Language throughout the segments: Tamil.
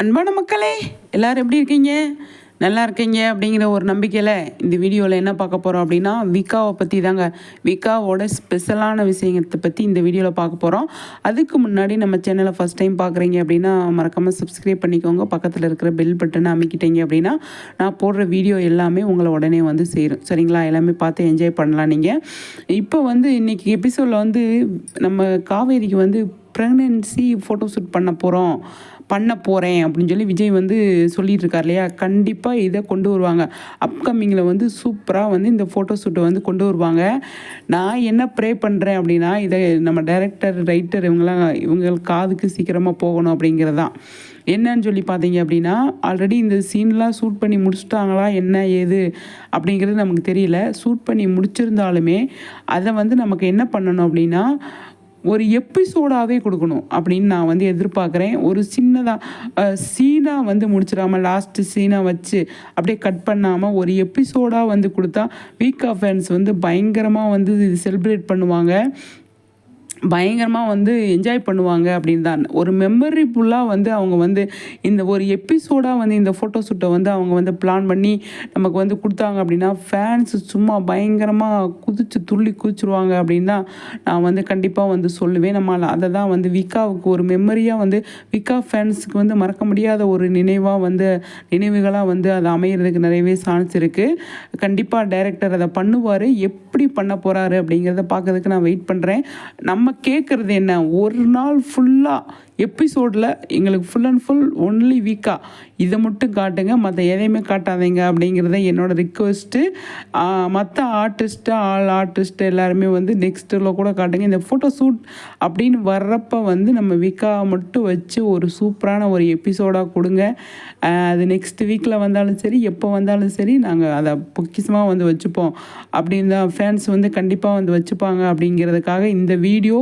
அன்பான மக்களே எல்லோரும் எப்படி இருக்கீங்க? நல்லா இருக்கீங்க அப்படிங்கிற ஒரு நம்பிக்கையில் இந்த வீடியோவில் என்ன பார்க்க போகிறோம் அப்படின்னா விகாவை பற்றி தாங்க விகாவோட ஸ்பெஷலான விஷயத்தை பற்றி இந்த வீடியோவில் பார்க்க போகிறோம் அதுக்கு முன்னாடி நம்ம சேனலை ஃபஸ்ட் டைம் பார்க்குறீங்க அப்படின்னா மறக்காமல் சப்ஸ்கிரைப் பண்ணிக்கோங்க. பக்கத்தில் இருக்கிற பெல் பட்டனை அமைக்கிட்டீங்க அப்படின்னா நான் போடுற வீடியோ எல்லாமே உங்களை உடனே வந்து சேரும். சரிங்களா? எல்லாமே பார்த்து என்ஜாய் பண்ணலாம் நீங்கள் இப்போ வந்து இன்றைக்கி எபிசோடில் வந்து நம்ம காவேரிக்கு வந்து ப்ரெக்னென்சி ஃபோட்டோ ஷூட் பண்ண போகிறோம் பண்ண போகிறேன் அப்படின்னு சொல்லி விஜய் வந்து சொல்லிட்டு இருக்கார் இல்லையா? கண்டிப்பாக இதை கொண்டு வருவாங்க. அப்கமிங்கில் வந்து சூப்பராக வந்து இந்த ஃபோட்டோ ஷூட்டை வந்து கொண்டு வருவாங்க. நான் என்ன ப்ரே பண்ணுறேன் அப்படின்னா இதை நம்ம டைரக்டர் ரைட்டர் இவங்கெல்லாம் இவங்க காதுக்கு சீக்கிரமாக போகணும் அப்படிங்கிறதான் என்னன்னு சொல்லி பார்த்தீங்க அப்படின்னா ஆல்ரெடி இந்த சீன்லாம் ஷூட் பண்ணி முடிச்சுட்டாங்களா என்ன ஏது அப்படிங்கிறது நமக்கு தெரியல. ஷூட் பண்ணி முடிச்சிருந்தாலுமே அதை வந்து நமக்கு என்ன பண்ணணும் அப்படின்னா ஒரு எபிசோடாகவே கொடுக்கணும் அப்படின்னு நான் வந்து எதிர்பார்க்குறேன். ஒரு சின்னதாக சீனாக வந்து முடிச்சிடாமல் லாஸ்ட்டு சீனாக வச்சு அப்படியே கட் பண்ணாமல் ஒரு எபிசோடாக வந்து கொடுத்தா வீக் ஆஃப் ஃபேன்ஸ் வந்து பயங்கரமாக வந்து செலிப்ரேட் பண்ணுவாங்க. பயங்கரமாக வந்து என்ஜாய் பண்ணுவாங்க அப்படின்னு தான். ஒரு மெமரி ஃபுல்லாக வந்து அவங்க வந்து இந்த ஒரு எபிசோடாக வந்து இந்த ஃபோட்டோ ஷூட்டை வந்து அவங்க வந்து பிளான் பண்ணி நமக்கு வந்து கொடுத்தாங்க அப்படின்னா ஃபேன்ஸ் சும்மா பயங்கரமாக குதிச்சு துள்ளி குதிச்சிருவாங்க அப்படின்னு தான் நான் வந்து கண்டிப்பாக வந்து சொல்லுவேன். நம்ம அதை தான் வந்து விகாவுக்கு ஒரு மெமரியாக வந்து விகா ஃபேன்ஸுக்கு வந்து மறக்க முடியாத ஒரு நினைவாக வந்து நினைவுகளாக வந்து அது அமையிறதுக்கு நிறையவே சான்ஸ் இருக்குது கண்டிப்பாக டைரக்டர் அதை பண்ணுவார். எப்படி பண்ண போகிறாரு அப்படிங்கிறத பார்க்கறதுக்கு நான் வெயிட் பண்ணுறேன் நம்ம கேட்குறது என்ன? ஒரு நாள் ஃபுல்லாக எபிசோடில் எங்களுக்கு ஃபுல் அண்ட் ஃபுல் ஒன்லி வீக்காக இதை மட்டும் காட்டுங்க மற்ற எதையுமே காட்டாதீங்க அப்படிங்கிறத என்னோடய ரிக்வெஸ்ட்டு மற்ற ஆர்டிஸ்ட்டு ஆல் ஆர்டிஸ்ட்டு எல்லாருமே வந்து நெக்ஸ்ட்டில் கூட காட்டுங்க. இந்த ஃபோட்டோ ஷூட் அப்படின்னு வர்றப்போ வந்து நம்ம வீக்கா மட்டும் வச்சு ஒரு சூப்பரான ஒரு எபிசோடாக கொடுங்க. அது நெக்ஸ்ட் வீக்கில் வந்தாலும் சரி எப்போ வந்தாலும் சரி நாங்கள் அதை பொக்கிசமாக வந்து வச்சுப்போம். அப்படின்னு தான் ஃபேன்ஸ் வந்து கண்டிப்பாக வந்து வச்சுப்பாங்க அப்படிங்கிறதுக்காக இந்த வீடியோ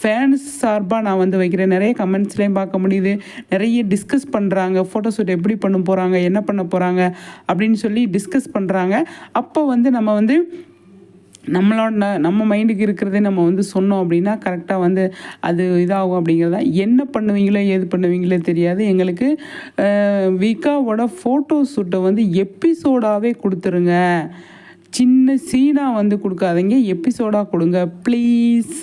ஃபேன்ஸ் சார்பாக நான் வந்து வைக்கிறேன். நிறைய கமெண்ட்ஸ்லேயும் பார்க்க முடியுது. நிறைய டிஸ்கஸ் பண்ணுறாங்க ஃபோட்டோ ஷூட் எப்படி பண்ண போகிறாங்க என்ன பண்ண போகிறாங்க அப்படின்னு சொல்லி டிஸ்கஸ் பண்ணுறாங்க அப்போ வந்து நம்ம வந்து நம்மளோட நம்ம மைண்டுக்கு இருக்கிறதே நம்ம வந்து சொன்னோம் அப்படின்னா கரெக்டாக வந்து அது இதாகும் அப்படிங்கிறதா. என்ன பண்ணுவீங்களோ ஏது பண்ணுவீங்களோ தெரியாது. எங்களுக்கு விகாவோட ஃபோட்டோ ஷூட்டை வந்து எபிசோடாகவே கொடுத்துருங்க. சின்ன சீனாக வந்து கொடுக்காதீங்க. எபிசோடாக கொடுங்க. ப்ளீஸ்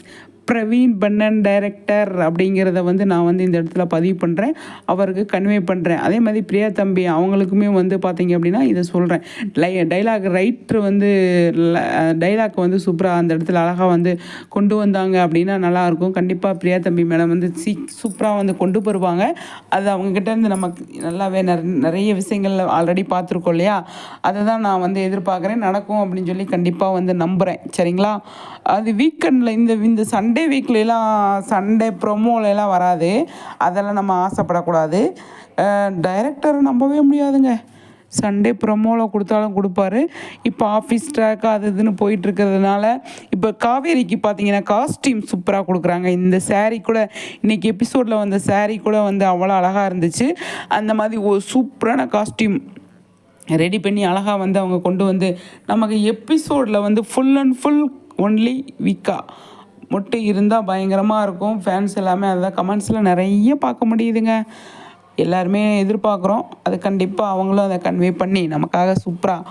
பிரவீன் பன்னன் டைரக்டர் அப்படிங்கிறத வந்து நான் வந்து இந்த இடத்துல பதிவு பண்ணுறேன் அவருக்கு கன்வே பண்ணுறேன் அதே மாதிரி பிரியா தம்பி அவங்களுக்குமே வந்து பார்த்தீங்க அப்படின்னா இதை சொல்கிறேன் லை டைலாக் ரைட்ரு வந்து டைலாக் வந்து சூப்பராக அந்த இடத்துல அழகாக வந்து கொண்டு வந்தாங்க அப்படின்னா நல்லாயிருக்கும் கண்டிப்பாக பிரியா தம்பி மேடம் வந்து சீ சூப்பராக வந்து கொண்டு வருவாங்க. அது அவங்கக்கிட்டேருந்து நமக்கு நல்லாவே நிறைய விஷயங்கள் ஆல்ரெடி பார்த்துருக்கோம் இல்லையா? அதை தான் நான் வந்து எதிர்பார்க்குறேன். நடக்கும் அப்படின்னு சொல்லி கண்டிப்பாக வந்து நம்புகிறேன் சரிங்களா? அது வீக்கெண்டில் இந்த இந்த சண்டே சண்டே வீக்லாம் சண்டே ப்ரொமோலலாம் வராது. அதெல்லாம் நம்ம ஆசைப்படக்கூடாது. டைரக்டரை நம்பவே முடியாதுங்க. சண்டே ப்ரொமோவில் கொடுத்தாலும் கொடுப்பாரு. இப்போ ஆஃபீஸ் ட்ராக் அது இதுன்னு போயிட்டுருக்கிறதுனால இப்போ காவேரிக்கு பார்த்தீங்கன்னா காஸ்டியூம் சூப்பராக கொடுக்குறாங்க. இந்த சேரீ கூட இன்றைக்கி எபிசோடில் வந்த சேரீ கூட வந்து அவ்வளோ அழகாக இருந்துச்சு. அந்த மாதிரி ஒரு சூப்பரான காஸ்டியூம் ரெடி பண்ணி அழகாக வந்து அவங்க கொண்டு வந்து நமக்கு எபிசோடில் வந்து ஃபுல் அண்ட் ஃபுல் ஒன்லி வீக்காக முட்டை இருந்தால் பயங்கரமாக இருக்கும். ஃபேன்ஸ் எல்லாமே அதுதான் கமெண்ட்ஸில் நிறைய பார்க்க முடியுதுங்க. எல்லாருமே எதிர்பார்க்குறோம். அது கண்டிப்பாக அவங்களும் அதை கன்வே பண்ணி நமக்காக சூப்பராக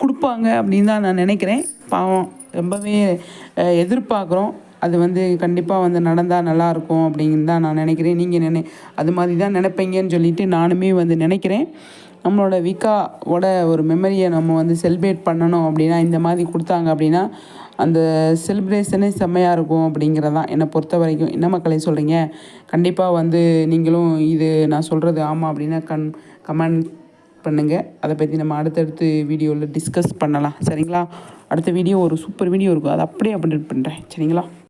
கொடுப்பாங்க அப்படின்னு தான் நான் நினைக்கிறேன். பாவம் ரொம்பவே எதிர்பார்க்குறோம். அது வந்து கண்டிப்பாக வந்து நடந்தால் நல்லாயிருக்கும் அப்படின்னு தான் நான் நினைக்கிறேன். நீங்கள் நினை அது மாதிரி தான் நினைப்பீங்கன்னு சொல்லிட்டு நானுமே வந்து நினைக்கிறேன். நம்மளோட விகாவோட ஒரு மெமரியை நம்ம வந்து செலிப்ரேட் பண்ணணும் அப்படின்னா இந்த மாதிரி கொடுத்தாங்க அப்படின்னா அந்த செலிப்ரேஷனே செம்மையாக இருக்கும் அப்படிங்கிறதான் என்னை பொறுத்த வரைக்கும் என்ன மக்களை சொல்கிறீங்க கண்டிப்பாக வந்து நீங்களும் இது நான் சொல்கிறது ஆமாம் அப்படின்னா கண் கமெண்ட் பண்ணுங்கள் அதை பற்றி நம்ம அடுத்தடுத்து வீடியோவில் டிஸ்கஸ் பண்ணலாம். சரிங்களா? அடுத்த வீடியோ ஒரு சூப்பர் வீடியோ இருக்கும். அதை அப்படியே அப்டேட் பண்ணுறேன் சரிங்களா?